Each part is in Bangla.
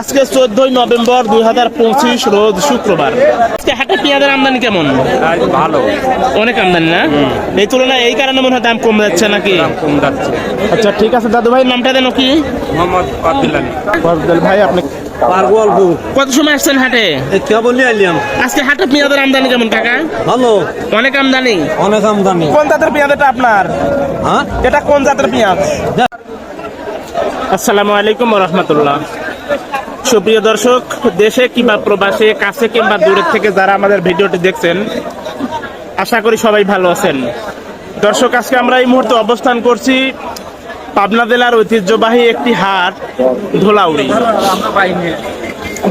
আজকে চোদ্দই নভেম্বর দুই হাজার পঁচিশ রোজ শুক্রবার। আজকে হাটে পেঁয়াজের আমদানি কেমন? ভালো। অনেক আমদানি না? এই তুলনায় এই কারণে মনে হয় দাম কম যাচ্ছে নাকি? কম যাচ্ছে। আচ্ছা ঠিক আছে দাদু ভাই নামটা দেন কি? মোহাম্মদ আব্দুল্লাহ ভাই আপনি কত সময় আসছেন হাটে? আইলাম। আজকে হাটে পেঁয়াজের আমদানি কেমন কাকা? ভালো। অনেক আমদানি? অনেক আমদানি। কোন জাতের পেঁয়াজ এটা আপনার? হ্যাঁ? এটা কোন জাতের পেঁয়াজ? আসসালামু আলাইকুম রহমতুল্লাহ। সুপ্রিয় দর্শক, দেশে কিংবা প্রবাসে, কাছে কিংবা দূরের থেকে যারা আমাদের ভিডিওটি দেখছেন, আশা করি সবাই ভালো আছেন। দর্শক, আজকে আমরা এই মুহূর্তে অবস্থান করছি পাবনা জেলার ঐতিহ্যবাহী একটি হাট, ধুলাউড়ি।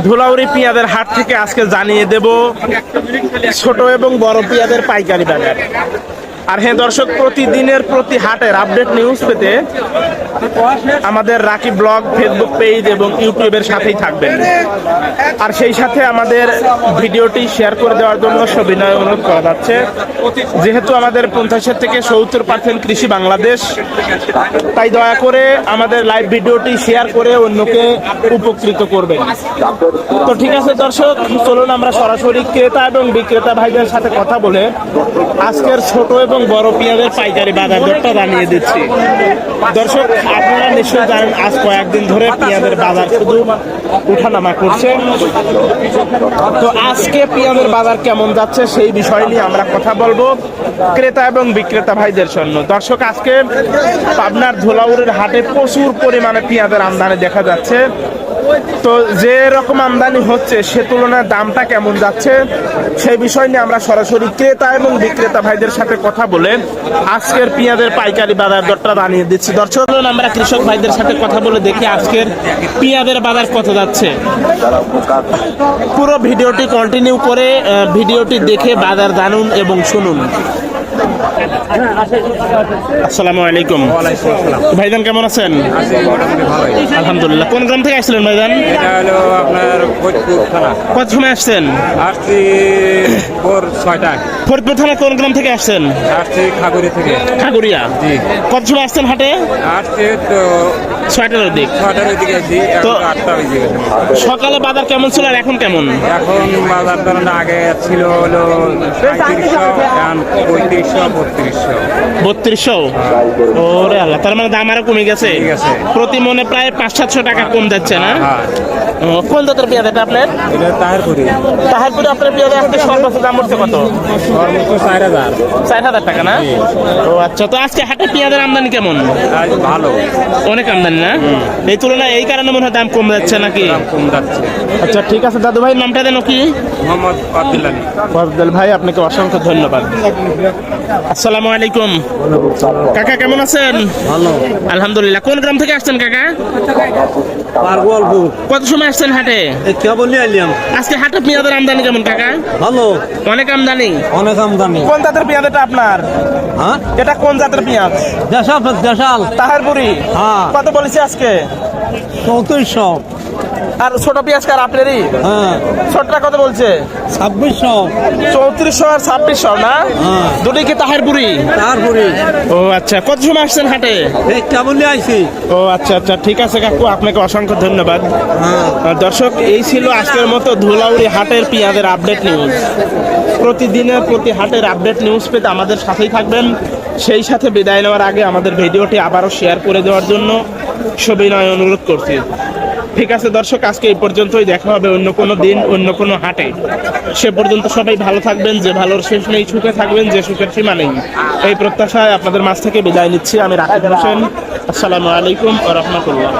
ধুলাউড়ি পেঁয়াজের হাট থেকে আজকে জানিয়ে দেব ছোট এবং বড় পেঁয়াজের পাইকারি বাজার। আর হ্যাঁ দর্শক, প্রতিদিনের প্রতি হাটের আপডেট নিউজ পেতে আমাদের রাকি ব্লগ ফেসবুক পেজ এবং ইউটিউবের সাথেই থাকবেন। আর সেই সাথে আমাদের ভিডিওটি শেয়ার করে দেওয়ার জন্য সবিনয় অনুরোধ করা যাচ্ছে। যেহেতু আমাদের পঞ্চাশের থেকে সত্তর পার্সেন্ট কৃষি বাংলাদেশ, তাই দয়া করে আমাদের লাইভ ভিডিওটি শেয়ার করে অন্যকে উপকৃত করবেন। তো ঠিক আছে দর্শক, চলুন আমরা সরাসরি ক্রেতা এবং বিক্রেতা ভাইদের সাথে কথা বলে আজকের ছোট এবং বড় পেঁয়াজের পাইকারি বাজার দরটা জানিয়ে দিচ্ছি। দর্শক, আপনারা নিশ্চয়ই জানেন, আজ কয়েকদিন ধরে পেঁয়াজের বাজার শুধু উঠানামা করছে। তো আজকে পেঁয়াজের বাজার কেমন যাচ্ছে সেই বিষয় নিয়ে আমরা কথা বলব ক্রেতা এবং বিক্রেতা ভাইদের জন্য। দর্শক, আজকে পাবনার ধোলাউরের হাটে প্রচুর পরিমাণে পেঁয়াজের আমদানি দেখা যাচ্ছে। তো যে রকম আমদানি হচ্ছে, সে তুলনায় দামটা কেমন যাচ্ছে, সেই বিষয় নিয়ে আমরা সরাসরি ক্রেতা এবং বিক্রেতা ভাইদের সাথে কথা বলে আজকের পেঁয়াজের পাইকারি বাজার দরটা জানিয়ে দিচ্ছি। দর্শক আমরা কৃষক ভাইদের সাথে কথা বলে দেখি আজকের পেঁয়াজের বাজার কত যাচ্ছে। পুরো ভিডিওটি কন্টিনিউ করে ভিডিওটি দেখে বাজার জানুন এবং শুনুন। আসসালামু আলাইকুম। ভাইজান কেমন আছেন? আছে আলহামদুলিল্লাহ। কোন গ্রাম থেকে আসছিলেন ভাইজান? কত সময় আসছেন? আসছি ভোর ছয়টায়। ফরিদপুর থানা কোন গ্রাম থেকে আসছেন? আসছি খাগুড়ি থেকে। ঠাকুরিয়া জি। কত সময় আসছেন হাটে? আসছি তো ছয়টার দিক। ছয়টার আছি এখন তো- আটটা বেজে গেছে। সকালে বাজার কেমন ছিল আর এখন কেমন? এখন বাজার দরটা আগে ছিল হলো এখন পঁয়ত্রিশশো বত্রিশশো। বত্রিশশো? ওরে আল্লাহ তার মানে দাম আরও কমে গেছে? প্রতি মনে প্রায় পাঁচ সাতশো টাকা কম যাচ্ছে না? হ্যাঁ। কোন জাতের আপনার? এটা আপনার পেঁয়াজ আজকে সর্বোচ্চ দাম উঠছে কত? সর্বোচ্চ চার হাজার। চার হাজার টাকা না? ও আচ্ছা তো আজকে হাটে পেঁয়াজের আমদানি কেমন? ভালো। অনেক আমদানি না? এই তুলনায় এই কারণে মনে হয় দাম কম যাচ্ছে নাকি? কম যাচ্ছে। আচ্ছা ঠিক আছে দাদু ভাই নামটা দেন কি? মোহাম্মদ আব্দুল্লাহ ফজল ভাই আপনাকে অসংখ্য ধন্যবাদ। আসসালামু আলাইকুম। কাকা কেমন আছেন? ভালো। আলহামদুলিল্লাহ। কোন গ্রাম থেকে আসছেন কাকা? কত সময় আসছেন হাটে? কে বলি আইলাম আজকে হাটে পেঁয়াজের আমদানি কেমন কাকা? ভালো। অনেক আমদানি? অনেক আমদানি। কোন জাতের পেঁয়াজ এটা আপনার? হ্যাঁ? এটা কোন জাতের পেঁয়াজ? দেশাল দেশাল। তাহারপুরি? হ্যাঁ। কত বলেছি আজকে? চৌত্রিশশো। আর ছোট পেঁয়াজ কার আপনারই? হ্যাঁ। ছোটটা কত বলছে? ছাব্বিশশো। চৌত্রিশশো আর ছাব্বিশশো না? হ্যাঁ। দুটি কি তাহারপুরি তারপরে ও আচ্ছা কত সময় আসছেন হাটে? এই কে বলি আইছি? ও আচ্ছা আচ্ছা ঠিক আছে কাকু আপনাকে অসংখ্য ধন্যবাদ। হ্যাঁ। দর্শক এই ছিল আজকের মতো ধুলাউড়ি হাটের পেঁয়াজের আপডেট নিউজ। প্রতিদিনের প্রতি হাটের আপডেট নিউজ পেতে আমাদের সাথেই থাকবেন। সেই সাথে বিদায় নেওয়ার আগে আমাদের ভিডিওটি আবারও শেয়ার করে দেওয়ার জন্য সবিনয় অনুরোধ করছি। ঠিক আছে দর্শক, আজকে এই পর্যন্তই। দেখা হবে অন্য কোনো দিন, অন্য কোনো হাটে। সে পর্যন্ত সবাই ভালো থাকবেন, যে ভালোর শেষ নেই, সুখে থাকবেন, যে সুখের সীমা নেই। এই প্রত্যাশায় আপনাদের মাছ থেকে বিদায় নিচ্ছি। আমি রাখি হোসেন। আসসালামু আলাইকুম রহমতুল্লাহ।